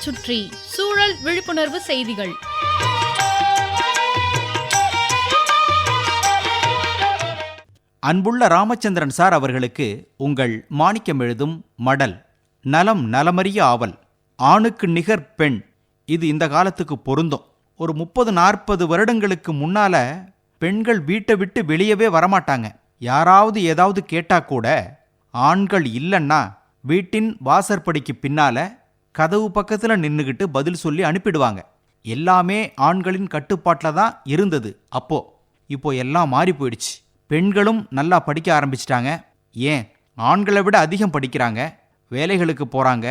சுற்றி சூழல் விழிப்புணர்வு செய்திகள். அன்புள்ள ராமச்சந்திரன் சார் அவர்களுக்கு உங்கள் மாணிக்கம் எழுதும் மடல் நலம் நலமறிய ஆவல் ஆணுக்கு நிகர் பெண் இது இந்த காலத்துக்கு பொருந்தும். ஒரு முப்பது நாற்பது வருடங்களுக்கு முன்னால பெண்கள் வீட்டை விட்டு வெளியவே வரமாட்டாங்க. யாராவது ஏதாவது கேட்டா கூட ஆண்கள் இல்லைன்னா வீட்டின் வாசற்படிக்கு பின்னால கதவு பக்கத்தில் நின்றுக்கிட்டு பதில் சொல்லி அனுப்பிடுவாங்க. எல்லாமே ஆண்களின் கட்டுப்பாட்டில் தான் இருந்தது அப்போ. இப்போ எல்லாம் மாறி போயிடுச்சு. பெண்களும் நல்லா படிக்க ஆரம்பிச்சிட்டாங்க. ஏன்? ஆண்களை விட அதிகம் படிக்கிறாங்க. வேலைகளுக்கு போகிறாங்க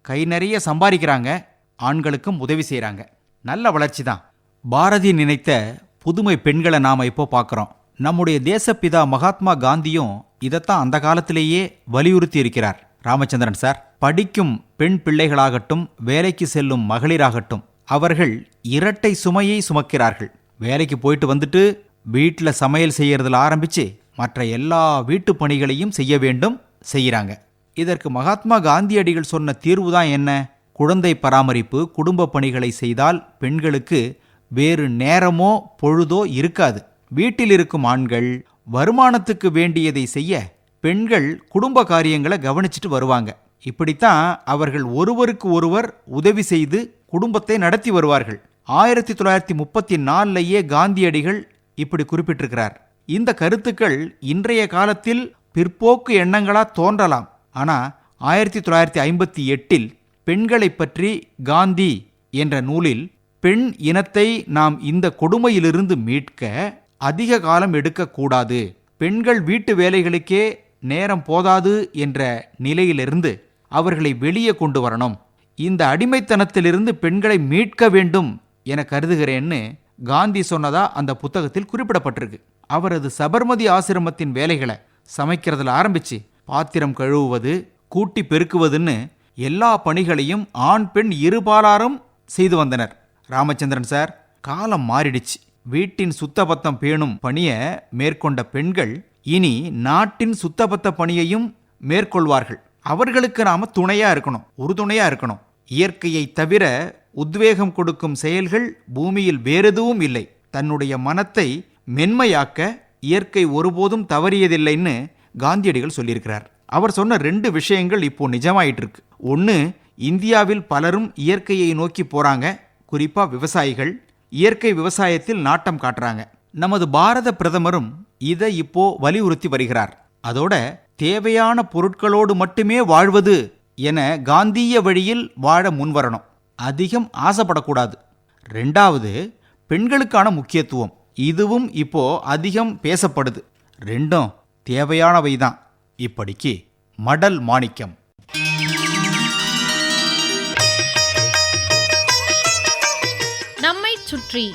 கை நிறைய சம்பாதிக்கிறாங்க. ஆண்களுக்கும் உதவி செய்கிறாங்க நல்ல வளர்ச்சி தான். பாரதி நினைத்த புதுமை பெண்களை நாம் இப்போ பார்க்குறோம் நம்முடைய தேசப்பிதா மகாத்மா காந்தியும் இதைத்தான் அந்த காலத்திலேயே வலியுறுத்தி இருக்கிறார். ராமச்சந்திரன் சார் படிக்கும் பெண் பிள்ளைகளாகட்டும் வேலைக்கு செல்லும் மகளிராகட்டும் அவர்கள் இரட்டை சுமையை சுமக்கிறார்கள். வேலைக்கு போயிட்டு வந்துட்டு வீட்டில் சமையல் செய்யறதுல ஆரம்பிச்சு மற்ற எல்லா வீட்டு பணிகளையும் செய்ய வேண்டும் செய்கிறாங்க. இதற்கு மகாத்மா காந்தியடிகள் சொன்ன தீர்வு தான் என்ன? குழந்தை பராமரிப்பு குடும்ப பணிகளை செய்தால் பெண்களுக்கு வேறு நேரமோ பொழுதோ இருக்காது. வீட்டில் இருக்கும் ஆண்கள் வருமானத்துக்கு வேண்டியதை செய்ய பெண்கள் குடும்ப காரியங்களை கவனிச்சிட்டு வருவாங்க. இப்படித்தான் அவர்கள் ஒருவருக்கு ஒருவர் உதவி செய்து குடும்பத்தை நடத்தி வருவார்கள். ஆயிரத்தி தொள்ளாயிரத்தி முப்பத்தி நாலுலயே காந்தியடிகள் இப்படி குறிப்பிட்டிருக்கிறார். இந்த கருத்துக்கள் இன்றைய காலத்தில் பிற்போக்கு எண்ணங்களா தோன்றலாம். ஆனா ஆயிரத்தி தொள்ளாயிரத்தி ஐம்பத்தி எட்டில் பெண்களை பற்றி காந்தி என்ற நூலில் பெண் இனத்தை நாம் இந்த கொடுமையிலிருந்து மீட்க அதிக காலம் எடுக்கக்கூடாது. பெண்கள் வீட்டு வேலைகளுக்கே நேரம் போதாது என்ற நிலையிலிருந்து அவர்களை வெளியே கொண்டு வரணும். இந்த அடிமைத்தனத்திலிருந்து பெண்களை மீட்க வேண்டும் என கருதுகிறேன்னு காந்தி சொன்னதா அந்த புத்தகத்தில் குறிப்பிடப்பட்டிருக்கு. அவரது சபர்மதி ஆசிரமத்தின் வேலைகளை சமைக்கிறதுல ஆரம்பிச்சு பாத்திரம் கழுவுவது கூட்டி பெருக்குவதுன்னு எல்லா பணிகளையும் ஆண் பெண் இருபாலாரும் செய்து வந்தனர். ராமச்சந்திரன் சார் காலம் மாறிடுச்சு. வீட்டின் சுத்தபத்தம் பேணும் பணியை மேற்கொண்ட பெண்கள் இனி நாட்டின் சுத்தபத்த பணியையும் மேற்கொள்வார்கள். அவர்களுக்கு நாம துணையா இருக்கணும் உறுதுணையா இருக்கணும். இயற்கையை தவிர உத்வேகம் கொடுக்கும் செயல்கள் பூமியில் வேறெதுவும் இல்லை. தன்னுடைய மனத்தை மென்மையாக்க இயற்கை ஒருபோதும் தவறியதில்லைன்னு காந்தியடிகள் சொல்லியிருக்கிறார். அவர் சொன்ன ரெண்டு விஷயங்கள் இப்போ நிஜமாயிட்டு இருக்கு ஒன்று இந்தியாவில் பலரும் இயற்கையை நோக்கி போறாங்க. குறிப்பா விவசாயிகள். இயற்கை விவசாயத்தில் நாட்டம் காட்டுறாங்க. நமது பாரத பிரதமரும் இதை இப்போ வலியுறுத்தி வருகிறார். அதோட தேவையான பொருட்களோடு மட்டுமே வாழ்வது என காந்திய வழியில் வாழ முன்வரணும். அதிகம் ஆசைப்படக்கூடாது. ரெண்டாவது பெண்களுக்கான முக்கியத்துவம். இதுவும் இப்போ அதிகம் பேசப்படுது. ரெண்டும் தேவையானவை தான். இப்படிக்கு மடல் மாணிக்கம். நம்மை சுற்றி